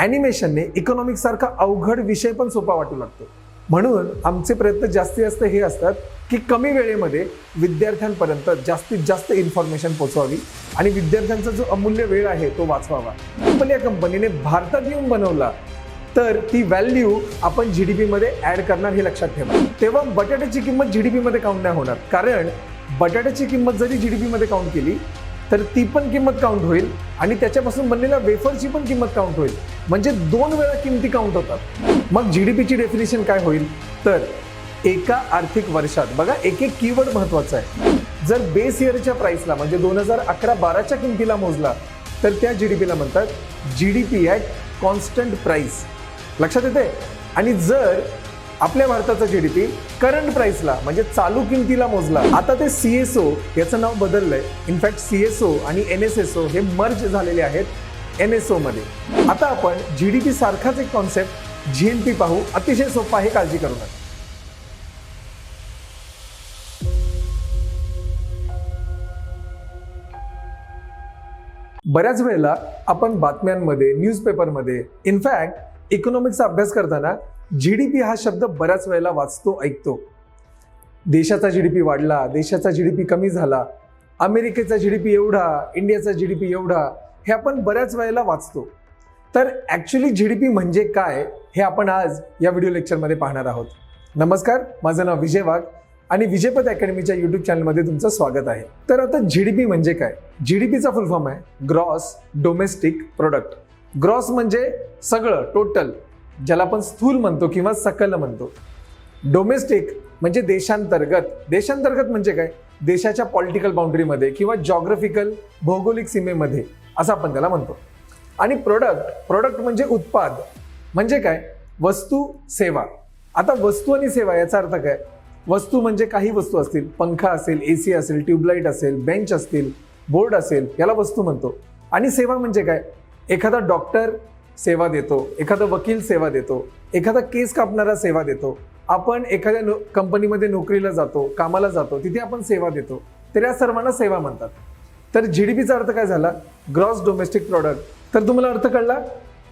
ॲनिमेशनने इकॉनॉमिक्ससारखा अवघड विषय पण सोपा वाटू लागतो. म्हणून आमचे प्रयत्न जास्तीत जास्त हे असतात की कमी वेळेमध्ये विद्यार्थ्यांपर्यंत जास्तीत जास्त इन्फॉर्मेशन पोचवावी आणि विद्यार्थ्यांचा जो अमूल्य वेळ आहे तो वाचवावा. पण या कंपनीने भारतात येऊन बनवला तर ती व्हॅल्यू आपण जी डी पीमध्ये ॲड करणार हे लक्षात ठेवा. तेव्हा बटाट्याची किंमत जी डी पीमध्ये काउंट नाही होणार. कारण बटाट्याची किंमत जरी जी डी पीमध्ये काउंट केली तर ती पण किंमत काउंट होईल आणि त्याच्यापासून बनलेल्या वेफरची पण किंमत काउंट होईल. म्हणजे दोन वेळा किमती काउंट होतात. मग जी डी पीची डेफिनेशन काय होईल? तर एका आर्थिक वर्षात बघा एक एक कीवर्ड महत्त्वाचं आहे. जर बेस इयरच्या प्राईसला म्हणजे दोन हजार अकरा बाराच्या किमतीला मोजला तर त्या जी डी पीला म्हणतात G D P at constant price लक्षात येते आणि जर आपल्या भारताचा जी डी पी करंट प्राइसला म्हणजे चालू किमतीला मोजला. आता ते सी एस ओ याचं नाव बदललंय. इनफॅक्ट सी एस ओ आणि एन एस एस ओ हे मर्ज झालेले आहेत एन एसमध्ये. आता आपण जी डी पी सारखाच एक कॉन्सेप्ट जी एन पी पाहू. अतिशय सोपा आहे काळजी करू नका. बऱ्याच वेळेला आपण बातम्यांमध्ये न्यूजपेपरमध्ये इनफॅक्ट इकॉनॉमिक्सचा अभ्यास करताना जी डी पी हा शब्द बऱ्याच वेळेला वाचतो ऐकतो. देशाचा जी डी पी वाढला देशाचा जी डी पी कमी झाला अमेरिकेचा जी डी पी एवढा इंडियाचा जी डी पी एवढा हे आपण बऱ्याच वेळेला वाचतो. तर ॲक्च्युली जी डी पी म्हणजे काय हे आपण आज या व्हिडिओ लेक्चरमध्ये पाहणार आहोत. नमस्कार माझं नाव विजय वाघ आणि विजयपद अकॅडमीच्या यूट्यूब चॅनलमध्ये तुमचं स्वागत आहे. तर आता जी डी पी म्हणजे काय? जी डी पीचा फुल फॉर्म आहे ग्रॉस डोमेस्टिक प्रोडक्ट ग्रॉस म्हणजे सगळं टोटल ज्याला आपण स्थूल म्हणतो किंवा सकल म्हणतो. डोमेस्टिक म्हणजे देशांतर्गत. देशांतर्गत म्हणजे काय? देशाच्या पॉलिटिकल बाउंड्रीमध्ये किंवा जॉग्रफिकल भौगोलिक सीमेमध्ये असं आपण त्याला म्हणतो. आणि प्रोडक्ट प्रोडक्ट म्हणजे उत्पाद. म्हणजे काय? वस्तू सेवा. आता वस्तू आणि सेवा याचा अर्थ काय? वस्तू म्हणजे काही वस्तू असतील. पंखा असेल ए सी असेल ट्यूबलाईट असेल बेंच असतील बोर्ड असेल याला वस्तू म्हणतो. आणि सेवा म्हणजे काय? एखादा डॉक्टर सेवा देतो एखादा वकील सेवा देतो एखादा केस कापणारा सेवा देतो आपण एखाद्या नो कंपनीमध्ये नोकरीला जातो कामाला जातो तिथे आपण सेवा देतो तर या सर्वांना सेवा म्हणतात. तर जी डी पीचा अर्थ काय झाला? ग्रॉस डोमेस्टिक प्रोडक्ट तर तुम्हाला अर्थ कळला?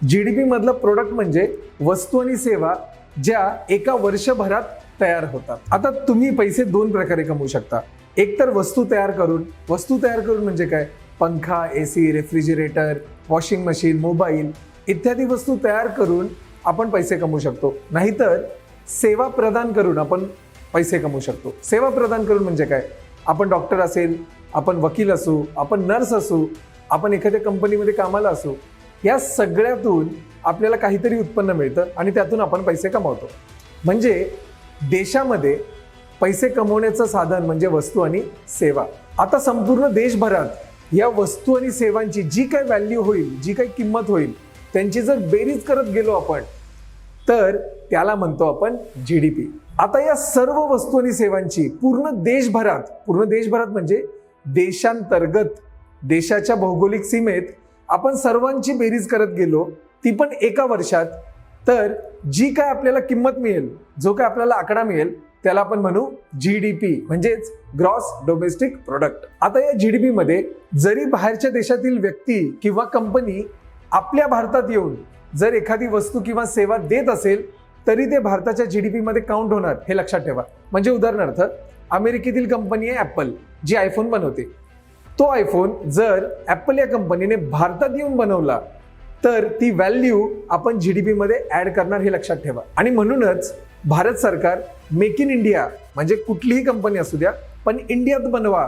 जी डी पीमधलं प्रोडक्ट म्हणजे वस्तू आणि सेवा ज्या एका वर्षभरात तयार होतात. आता तुम्ही पैसे दोन प्रकारे कमवू शकता. एक तर वस्तू तयार करून. वस्तू तयार करून म्हणजे काय? पंखा A C refrigerator washing machine mobile. इत्यादी वस्तू तयार करून आपण पैसे कमवू शकतो. नाहीतर सेवा प्रदान करून आपण पैसे कमवू शकतो. सेवा प्रदान करून म्हणजे काय? आपण डॉक्टर असेल आपण वकील असू आपण नर्स असू आपण एखाद्या कंपनीमध्ये कामाला असू या सगळ्यातून आपल्याला काहीतरी उत्पन्न मिळतं आणि त्यातून आपण पैसे कमावतो. म्हणजे देशामध्ये पैसे कमवण्याचं साधन म्हणजे वस्तू आणि सेवा. आता संपूर्ण देशभरात या वस्तू आणि सेवांची जी काही व्हॅल्यू होईल जी काही किंमत होईल त्यांची जर बेरीज करत गेलो आपण तर त्याला म्हणतो आपण जी डी पी आता या सर्व वस्तू आणि सेवांची पूर्ण देशभरात पूर्ण देशभरात म्हणजे देशांतर्गत देशाच्या भौगोलिक सीमेत आपण सर्वांची बेरीज करत गेलो ती पण एका वर्षात तर जी काय आपल्याला किंमत मिळेल जो काय आपल्याला आकडा मिळेल त्याला आपण म्हणू जी डी पी म्हणजेच ग्रॉस डोमेस्टिक प्रोडक्ट आता या जी डी पी मध्ये जरी बाहेरच्या देशातील व्यक्ती किंवा कंपनी आपल्या भारतात येऊन जर एखादी वस्तू किंवा सेवा देत असेल तरी ते भारताच्या जी डी पीमध्ये काउंट होणार हे लक्षात ठेवा. म्हणजे उदाहरणार्थ अमेरिकेतील कंपनी आहे ॲपल जी आयफोन बनवते. तो आयफोन जर ॲपल या कंपनीने भारतात येऊन बनवला तर ती व्हॅल्यू आपण जी डी पीमध्ये ॲड करणार हे लक्षात ठेवा. आणि म्हणूनच भारत सरकार मेक इन इंडिया म्हणजे कुठलीही कंपनी असू द्या पण इंडियात बनवा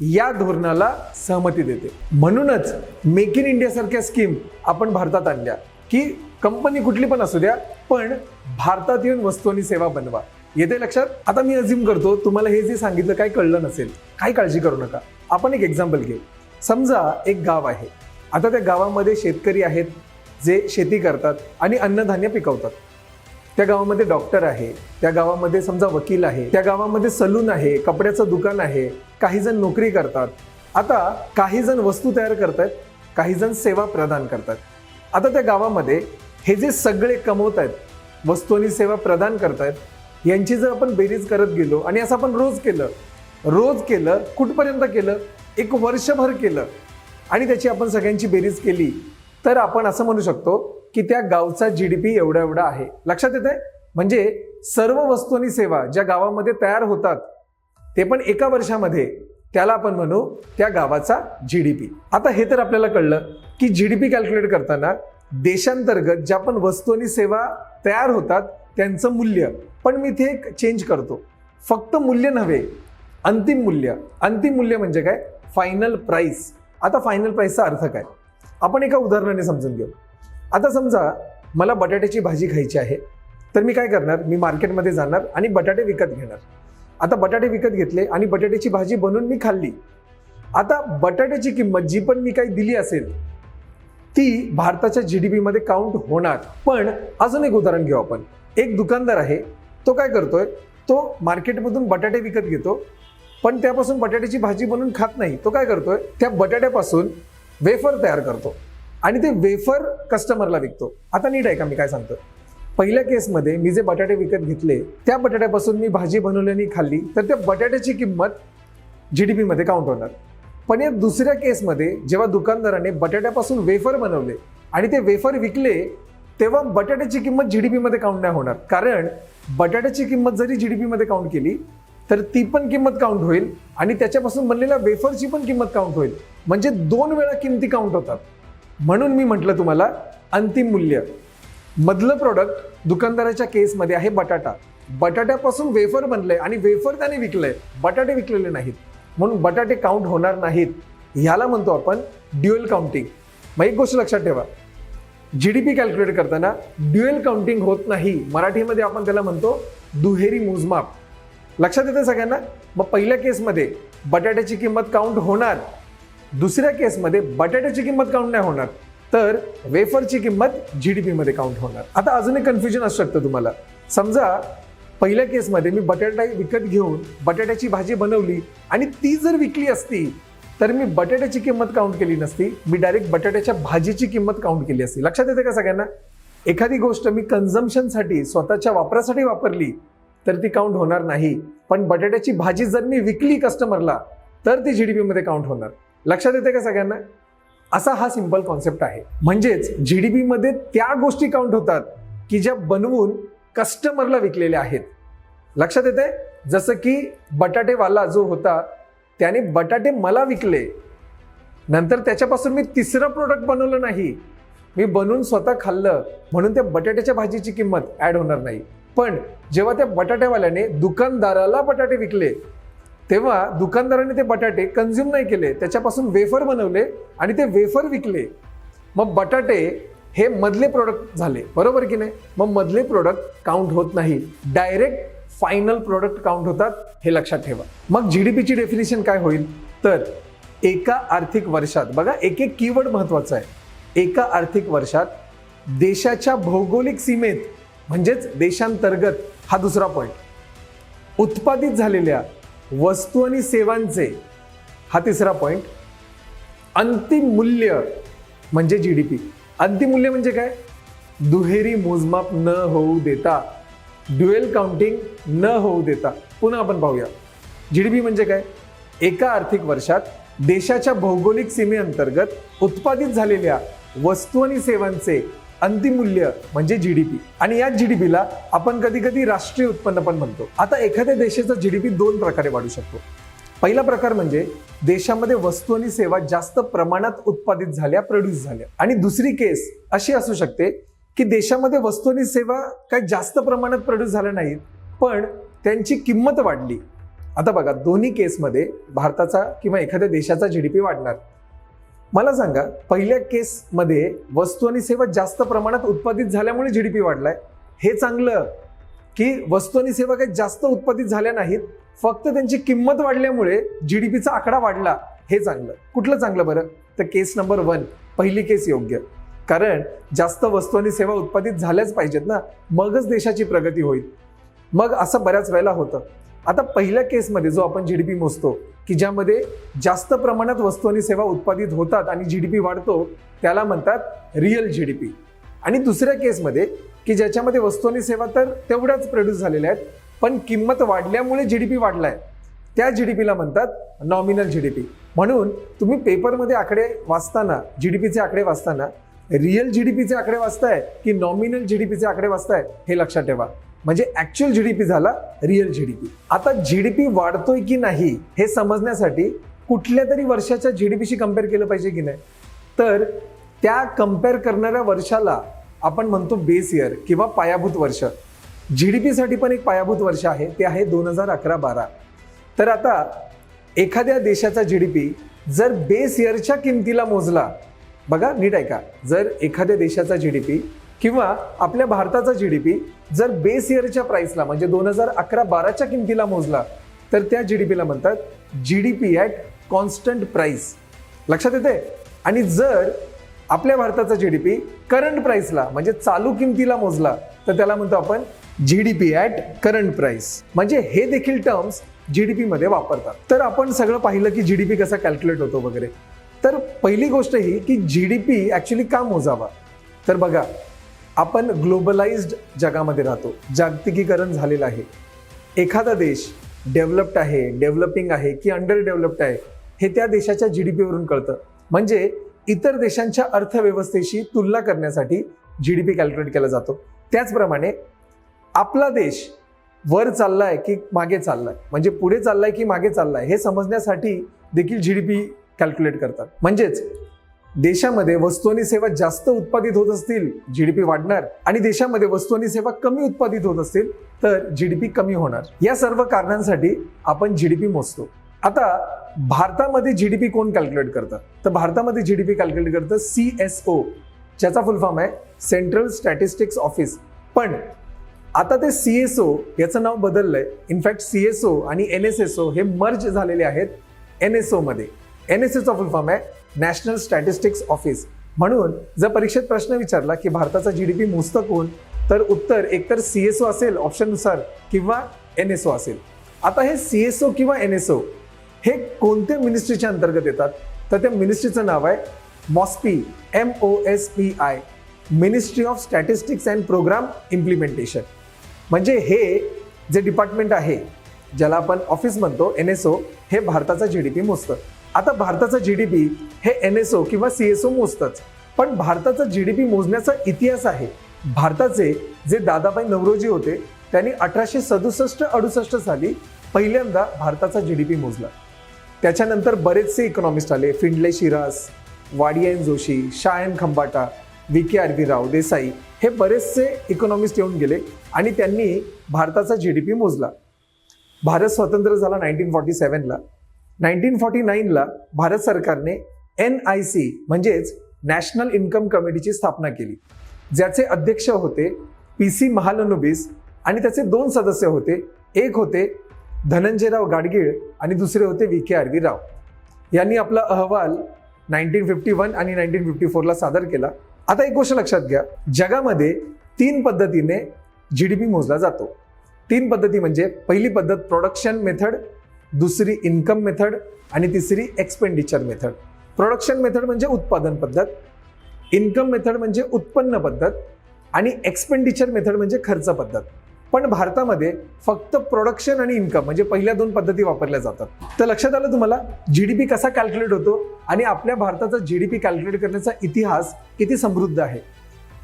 या धोरणाला सहमती देते. म्हणूनच मेक इन इंडिया सारख्या स्कीम आपण भारतात आणल्या. की कंपनी कुठली पण असू द्या पण भारतात येऊन वस्तू आणि सेवा बनवा. येते लक्षात? आता मी अजिम करतो तुम्हाला हे जे सांगितलं काय कळलं नसेल. काही काळजी करू नका. आपण एक एक्झाम्पल घेऊ. समजा एक गाव आहे. आता त्या गावामध्ये शेतकरी आहेत जे शेती करतात आणि अन्नधान्य पिकवतात. त्या गावामध्ये डॉक्टर आहे त्या गावामध्ये समजा वकील आहे त्या गावामध्ये सलून आहे कपड्याचं दुकान आहे काही जण नोकरी करतात. आता काही जण वस्तू तयार करतात काही जण सेवा प्रदान करतात. आता त्या गावामध्ये हे जे सगळे कमवत आहेत वस्तू आणि सेवा प्रदान करतायत यांची जर आपण बेरीज करत गेलो आणि असं आपण रोज केलं रोज केलं कुठपर्यंत केलं? एक वर्षभर केलं आणि त्याची आपण सगळ्यांची बेरीज केली तर आपण असं म्हणू शकतो की त्या गावचा जी डी पी एवढा एवढा आहे. लक्षात येत आहे म्हणजे सर्व वस्तू आणि सेवा ज्या गावामध्ये तयार होतात ते पण एका वर्षामध्ये त्याला आपण म्हणू त्या गावाचा जी डी पी आता हे तर आपल्याला कळलं की जी डी पी कॅल्क्युलेट करताना देशांतर्गत ज्या पण वस्तू आणि सेवा तयार होतात त्यांचं मूल्य. पण मी इथे एक चेंज करतो. फक्त मूल्य नव्हे अंतिम मूल्य. अंतिम मूल्य म्हणजे काय? फायनल प्राईस आता फायनल प्राइसचा अर्थ काय? आपण एका उदाहरणाने समजून घेऊ. आता समजा मला बटाट्याची भाजी खायची आहे तर मी काय करणार? मी मार्केटमध्ये जाणार आणि बटाटे विकत घेणार. आता बटाटे विकत घेतले आणि बटाट्याची भाजी बनवून मी खाल्ली. आता बटाट्याची किंमत जी पण मी काही दिली असेल ती भारताच्या जी डी पीमध्ये काउंट होणार. पण अजून एक उदाहरण घेऊ आपण. एक दुकानदार आहे तो काय करतोय? तो मार्केटमधून बटाटे विकत घेतो पण त्यापासून बटाट्याची भाजी बनवून खात नाही. तो काय करतोय? त्या बटाट्यापासून वेफर तयार करतो. आणि ते वेफर कस्टमरला विकतो. आता नीट आहे का? मी काय सांगतो. पहिल्या केसमध्ये मी जे बटाटे विकत घेतले त्या बटाट्यापासून मी भाजी बनवल्याने खाल्ली तर त्या बटाट्याची किंमत जी डी पीमध्ये काउंट होणार. पण या दुसऱ्या केसमध्ये जेव्हा दुकानदाराने बटाट्यापासून वेफर बनवले आणि ते वेफर विकले तेव्हा बटाट्याची किंमत जी डी पीमध्ये काउंट नाही होणार. कारण बटाट्याची किंमत जरी जी डी पीमध्ये काउंट केली तर ती पण किंमत काउंट होईल आणि त्याच्यापासून बनलेल्या वेफरची पण किंमत काउंट होईल. म्हणजे दोन वेळा किमती काउंट होतात. म्हणून मी म्हटलं तुम्हाला अंतिम मूल्य. मधलं प्रोडक्ट दुकानदाराच्या केसमध्ये आहे बटाटा. बटाट्यापासून वेफर बनलंय आणि वेफर त्याने विकलंय. बटाटे विकलेले नाहीत. म्हणून बटाटे काउंट होणार नाहीत. ह्याला म्हणतो आपण ड्युएल काउंटिंग मग एक गोष्ट लक्षात ठेवा. जी डी पी कॅल्क्युलेट करताना ड्युएल काउंटिंग होत नाही. मराठीमध्ये आपण त्याला म्हणतो दुहेरी मोजमाप. लक्षात येतं सगळ्यांना? मग पहिल्या केसमध्ये बटाट्याची किंमत काउंट होणार. दुसऱ्या केसमध्ये बटाट्याची किंमत काउंट नाही होणार तर वेफरची किंमत जी डी पीमध्ये काउंट होणार. आता अजून एक कन्फ्युजन असू शकतं तुम्हाला. समजा पहिल्या केसमध्ये मी बटाटा विकत घेऊन बटाट्याची भाजी बनवली आणि ती जर विकली असती तर मी बटाट्याची किंमत काउंट केली नसती मी डायरेक्ट बटाट्याच्या भाजीची किंमत काउंट केली असती. लक्षात येते का सगळ्यांना? एखादी गोष्ट मी कन्झम्पशनसाठी स्वतःच्या वापरासाठी वापरली तर ती काउंट होणार नाही. पण बटाट्याची भाजी जर मी विकली कस्टमरला तर ती जी डी पीमध्ये काउंट होणार. लक्षात येते का सगळ्यांना? असा हा सिंपल कॉन्सेप्ट आहे. म्हणजेच जीडीपी मध्ये त्या गोष्टी काउंट होतात की ज्या बनवून कस्टमरला विकलेल्या आहेत. लक्षात येते जसं की बटाटेवाला जो होता त्याने बटाटे मला विकले. नंतर त्याच्यापासून मी तिसरं प्रोडक्ट बनवलं नाही. मी बनवून स्वतः खाल्लं. म्हणून त्या बटाट्याच्या भाजीची किंमत ॲड होणार नाही. पण जेव्हा त्या बटाट्यावाल्याने दुकानदाराला बटाटे विकले तेव्हा दुकानदाराने ते बटाटे कन्झ्युम नाही केले. त्याच्यापासून वेफर बनवले आणि ते वेफर विकले. मग बटाटे हे मधले प्रोडक्ट झाले. बरोबर की नाही? मग मधले प्रोडक्ट काउंट होत नाही. डायरेक्ट फायनल प्रोडक्ट काउंट होतात हे लक्षात ठेवा. मग जी डी पीची डेफिनेशन काय होईल? तर एका आर्थिक वर्षात बघा एक एक कीवर्ड महत्वाचं आहे. एका आर्थिक वर्षात देशाच्या भौगोलिक सीमेत म्हणजेच देशांतर्गत हा दुसरा पॉईंट उत्पादित झालेल्या वस्तू आणि सेवांचे. हा तिसरा पॉईंट अंतिम मूल्य म्हणजे जी डी पी अंतिम मूल्य म्हणजे काय? दुहेरी मोजमाप न होऊ देता ड्युएल काउंटिंग न होऊ देता. पुन्हा आपण पाहूया. जी डी पी म्हणजे काय? एका आर्थिक वर्षात देशाच्या भौगोलिक सीमेअंतर्गत उत्पादित झालेल्या वस्तू आणि सेवांचे अंतिम मूल्य म्हणजे जीडीपी आणि या जीडीपीला आपण कधी कधी राष्ट्रीय उत्पन्न पण म्हणतो. आता एखाद्या देशाचा जीडीपी दोन प्रकारे वाढू शकतो. पहिला प्रकार म्हणजे देशामध्ये वस्तू आणि सेवा जास्त प्रमाणात उत्पादित झाल्या प्रोड्यूस झाल्या. आणि दुसरी केस अशी असू शकते की देशामध्ये वस्तू आणि सेवा काही जास्त प्रमाणात प्रोड्यूस झाल्या नाहीत पण त्यांची किंमत वाढली. आता बघा दोन्ही केसमध्ये भारताचा किंवा एखाद्या देशाचा जीडीपी वाढणार. मला सांगा पहिल्या केसमध्ये वस्तू आणि सेवा जास्त प्रमाणात उत्पादित झाल्यामुळे जी डी पी वाढलाय. हे चांगलं की वस्तू आणि सेवा काही जास्त उत्पादित झाल्या नाहीत फक्त त्यांची किंमत वाढल्यामुळे जी डी पीचा आकडा वाढला हे चांगलं. कुठलं चांगलं बरं? तर केस नंबर वन पहिली केस योग्य. कारण जास्त वस्तू आणि सेवा उत्पादित झाल्याच पाहिजेत ना. मगच देशाची प्रगती होईल. मग असं बऱ्याच वेळेला होतं. आता पहिल्या केसमध्ये जो आपण जी डी पी मोजतो की ज्यामध्ये जास्त प्रमाणात वस्तू आणि सेवा उत्पादित होतात आणि जी डी पी वाढतो त्याला म्हणतात रिअल पी आणि दुसऱ्या केसमध्ये की ज्याच्यामध्ये वस्तू आणि सेवा तर तेवढ्याच प्रोड्यूस झालेल्या आहेत पण किंमत वाढल्यामुळे जी डी पी वाढला वाढलाय. त्या जी डी पीला म्हणतात नॉमिनल जी डी पी म्हणून तुम्ही पेपरमध्ये आकडे वाचताना जी डी पीचे आकडे वाचताना रिअल पीचे आकडे वाचताय की नॉमिनल जी डी पीचे आकडे वाचताय हे लक्षात ठेवा. म्हणजे ऍक्च्युअल पी झाला रिअल पी आता जी डी पी वाढतोय की नाही हे समजण्यासाठी कुठल्या तरी वर्षाच्या जी डी पीशी कंपेअर केलं पाहिजे की नाही? तर त्या कंपेअर करणाऱ्या वर्षाला आपण म्हणतो बेस इयर किंवा पायाभूत वर्ष. जी डी पीसाठी पण एक पायाभूत वर्ष आहे ते आहे दोन हजार अकरा बारा. तर आता एखाद्या देशाचा जी डी पी जर बेस इयरच्या किमतीला मोजला बघा नीट ऐका जर एखाद्या देशाचा जी डी पी किंवा आपल्या भारताचा जी डी पी जर बेस इयरच्या प्राईसला म्हणजे दोन हजार अकरा बाराच्या किमतीला मोजला तर त्या जी डी पीला म्हणतात G D P at constant price लक्षात येते आणि जर आपल्या भारताचा जी डी पी करंट प्राईसला म्हणजे चालू किमतीला मोजला तर त्याला म्हणतो आपण G D P at current price म्हणजे हे देखील टर्म्स जी डी पीमध्ये वापरतात. तर आपण सगळं पाहिलं की जी डी पी कसा कॅल्क्युलेट होतो वगैरे. तर पहिली गोष्ट ही की जी डी पी ॲक्च्युली का मोजावा? तर बघा आपण ग्लोबलाइज्ड जगामध्ये राहतो. जागतिकीकरण झालेलं आहे. एखादा देश डेव्हलप्ड आहे डेव्हलपिंग आहे की अंडर डेव्हलप्ड आहे हे त्या देशाच्या जी डी पीवरून कळतं. म्हणजे इतर देशांच्या अर्थव्यवस्थेशी तुलना करण्यासाठी जी डी पी कॅल्क्युलेट केला जातो. त्याचप्रमाणे आपला देश वर चाललाय की मागे चाललाय? म्हणजे पुढे चाललाय की मागे चाललाय? हे समजण्यासाठी देखील जी डी पी कॅल्क्युलेट करतात. म्हणजेच देशामध्ये वस्तू आणि सेवा जास्त उत्पादित होत असतील जी डी पी वाढणार आणि देशामध्ये वस्तू आणि सेवा कमी उत्पादित होत असतील तर जी डी पी कमी होणार. या सर्व कारणांसाठी आपण जी डी पी मोजतो. आता भारतामध्ये जी डी पी कोण कॅल्क्युलेट करतं? तर भारतामध्ये जी डी पी कॅल्क्युलेट करतं सी एस ओ ज्याचा फुल फॉर्म आहे सेंट्रल स्टॅटिस्टिक्स ऑफिस पण आता ते सी एस ओ याचं नाव बदललंय. इनफॅक्ट सी एस ओ आणि एन एस एस ओ हे मर्ज झालेले आहेत एन एस ओ मध्ये. एन एस एचा फुल फॉर्म आहे नॅशनल स्टॅटिस्टिक्स ऑफिस. म्हणून जर परीक्षेत प्रश्न विचारला की भारताचा जीडीपी मोजतं कोण तर उत्तर एकतर सी एस ओ असेल ऑप्शननुसार किंवा एन एस ओ असेल. आता हे सी एस ओ किंवा एन एस ओ हे कोणत्या मिनिस्ट्रीच्या अंतर्गत येतात? तर त्या मिनिस्ट्रीचं नाव आहे MoSPI M O S P I ministry of statistics and programme implementation म्हणजे हे जे डिपार्टमेंट आहे ज्याला आपण ऑफिस म्हणतो एन एस ओ हे भारताचा जीडीपी मोजतं. आता भारताचा पी हे एन एस ओ किंवा सी एस ओ मोजतंच. पण भारताचा जी डी पी मोजण्याचा इतिहास आहे. भारताचे जे दादाबाई नवरोजी होते त्यांनी अठराशे सदुसष्ट अडुसष्ट साली पहिल्यांदा भारताचा जी डी पी मोजला. त्याच्यानंतर बरेचसे इकॉनॉमिस्ट आले फिंडले शिरास वाडियान Joshi Shayan Khambata V K R V Rao Desai हे बरेचसे इकॉनॉमिस्ट येऊन गेले आणि त्यांनी भारताचा जी डी पी मोजला. भारत स्वतंत्र झाला नाईन्टीन फॉर्टी सेवनला नाईन्टीन फॉर्टी नाईनला भारत सरकारने एन आय सी म्हणजेच नॅशनल इन्कम कमिटीची स्थापना केली. ज्याचे अध्यक्ष होते पी सी महालनुबीस आणि त्याचे दोन सदस्य होते एक होते धनंजयराव गाडगीळ आणि दुसरे होते V K R V Rao. यांनी आपला अहवाल नाईन्टीन फिफ्टी वन आणि नाईन्टीन फिफ्टी फोरला सादर केला. आता एक गोष्ट लक्षात घ्या जगामध्ये तीन पद्धतीने जी डी पी मोजला जातो. तीन पद्धती म्हणजे पहिली पद्धत प्रोडक्शन मेथड दुसरी इन्कम मेथड आणि तिसरी एक्सपेंडिचर मेथड. प्रोडक्शन मेथड म्हणजे उत्पादन पद्धत इन्कम मेथड म्हणजे उत्पन्न पद्धत आणि एक्सपेंडिचर मेथड म्हणजे खर्च पद्धत. पण भारतामध्ये फक्त प्रोडक्शन आणि इन्कम म्हणजे पहिल्या दोन पद्धती वापरल्या जातात. तर लक्षात आलं तुम्हाला? जी डी पी कसा कॅल्क्युलेट होतो? आणि आपल्या भारताचा जी डी पी कॅल्क्युलेट करण्याचा इतिहास किती समृद्ध आहे?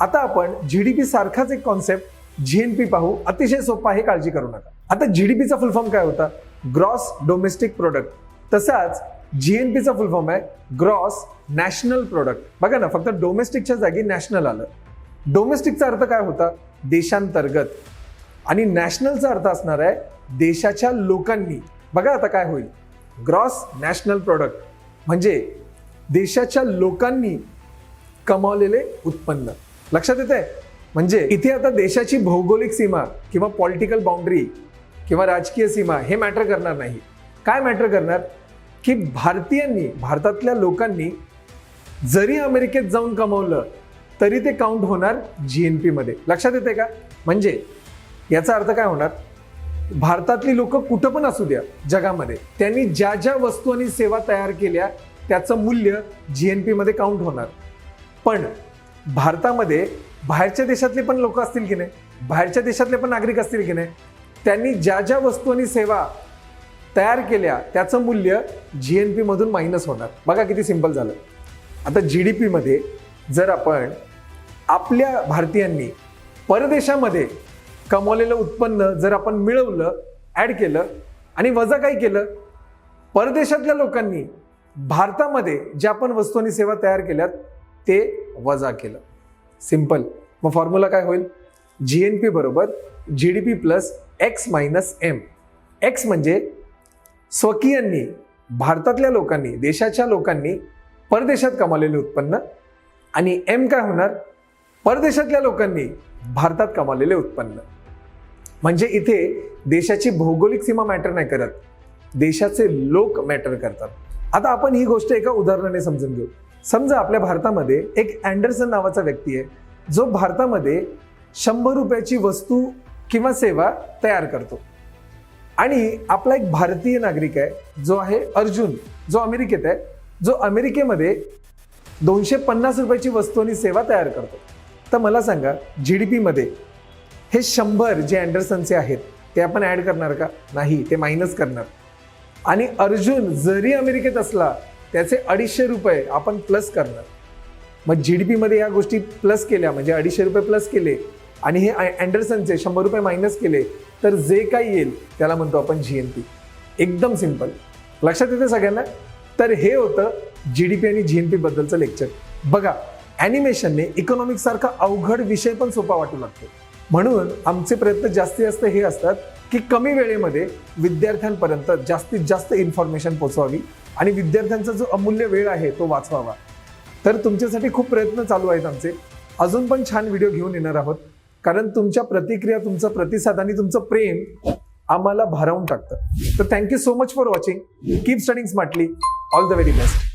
आता आपण जी डी पी सारखाच एक कॉन्सेप्ट जी एन पी पाहू. अतिशय सोपा आहे काळजी करू नका. आता जी डी फुल फॉर्म काय होता? Gross domestic product. तसाच जीएनपीचा फुल फॉर्म आहे ग्रॉस नॅशनल प्रोडक्ट. बघा ना फक्त डोमेस्टिकच्या जागी नॅशनल आलं. डोमेस्टिकचा अर्थ काय होता? देशांतर्गत. आणि नॅशनलचा अर्थ असणार आहे देशाच्या लोकांनी. बघा आता काय होईल. ग्रॉस नॅशनल प्रोडक्ट म्हणजे देशाच्या लोकांनी कमावलेले उत्पन्न. लक्षात येते म्हणजे इथे आता देशाची भौगोलिक सीमा किंवा पॉलिटिकल बाउंड्री किंवा राजकीय सीमा हे मॅटर करणार नाही. काय मॅटर करणार? की भारतीयांनी भारतातल्या लोकांनी जरी अमेरिकेत जाऊन कमवलं तरी ते काउंट होणार जी एन पीमध्ये लक्षात येते का? म्हणजे याचा अर्थ काय होणार? भारतातली लोक कुठं पण असू द्या जगामध्ये त्यांनी ज्या ज्या वस्तू आणि सेवा तयार केल्या त्याचं मूल्य जी एन पीमध्ये काउंट होणार. पण भारतामध्ये बाहेरच्या देशातले पण लोक असतील की नाही? बाहेरच्या देशातले पण नागरिक असतील की नाही? त्यांनी ज्या ज्या वस्तू आणि सेवा तयार केल्या त्याचं मूल्य जी एन पीमधून मायनस होणार. बघा किती सिंपल झालं. आता जी डी पीमध्ये जर आपण आपल्या भारतीयांनी परदेशामध्ये कमवलेलं उत्पन्न जर आपण मिळवलं ॲड केलं आणि वजा काय केलं परदेशातल्या लोकांनी भारतामध्ये ज्या पण वस्तू आणि सेवा तयार केल्यात ते वजा केलं. सिंपल. मग फॉर्म्युला काय होईल? जी एन पी बरोबर G D P plus X minus M X म्हणजे स्वकीयांनी भारतातल्या लोकांनी देशाच्या लोकांनी परदेशात कमावलेले उत्पन्न आणि एम काय होणार? परदेशातल्या लोकांनी भारतात कमावलेले उत्पन्न. म्हणजे इथे देशाची भौगोलिक सीमा मॅटर नाही करत देशाचे लोक मॅटर करतात. आता आपण ही गोष्ट एका उदाहरणाने समजून घेऊ. समजा आपल्या भारतामध्ये एक अँडरसन नावाचा व्यक्ती आहे जो भारतामध्ये शंभर रुपयाची वस्तू किंवा सेवा तयार करतो. आणि आपला एक भारतीय नागरिक आहे जो आहे अर्जुन जो अमेरिकेत आहे जो अमेरिकेमध्ये दोनशे पन्नास रुपयाची वस्तू आणि सेवा तयार करतो. तर मला सांगा जी डी पीमध्ये हे शंभर जे अँडरसनचे आहेत ते आपण ॲड करणार का? नाही ते मायनस करणार. आणि अर्जुन जरी अमेरिकेत असला त्याचे अडीचशे रुपये आपण प्लस करणार. मग जी डी पीमध्ये या गोष्टी प्लस केल्या म्हणजे अडीचशे रुपये प्लस केले आणि हे अँडरसनचे शंभर रुपये मायनस केले तर जे काही येईल त्याला म्हणतो आपण जी एन पी एकदम सिंपल लक्षात येते सगळ्यांना? तर हे होतं जी डी पी आणि जी एन पी बद्दलचं लेक्चर बघा ॲनिमेशनने इकॉनॉमिक सारखा अवघड विषय पण सोपा वाटू लागतो. म्हणून आमचे प्रयत्न जास्तीत जास्त हे असतात की कमी वेळेमध्ये विद्यार्थ्यांपर्यंत जास्तीत जास्त इन्फॉर्मेशन पोचवावी आणि विद्यार्थ्यांचा जो अमूल्य वेळ आहे तो वाचवावा. तर तुमच्यासाठी खूप प्रयत्न चालू आहेत आमचे. अजून पण छान व्हिडिओ घेऊन येणार आहोत. कारण तुमच्या प्रतिक्रिया तुमचा प्रतिसाद आणि तुमचं प्रेम आम्हाला भारावून टाकतं. तर thank you so much for watching keep studying smartly all the very best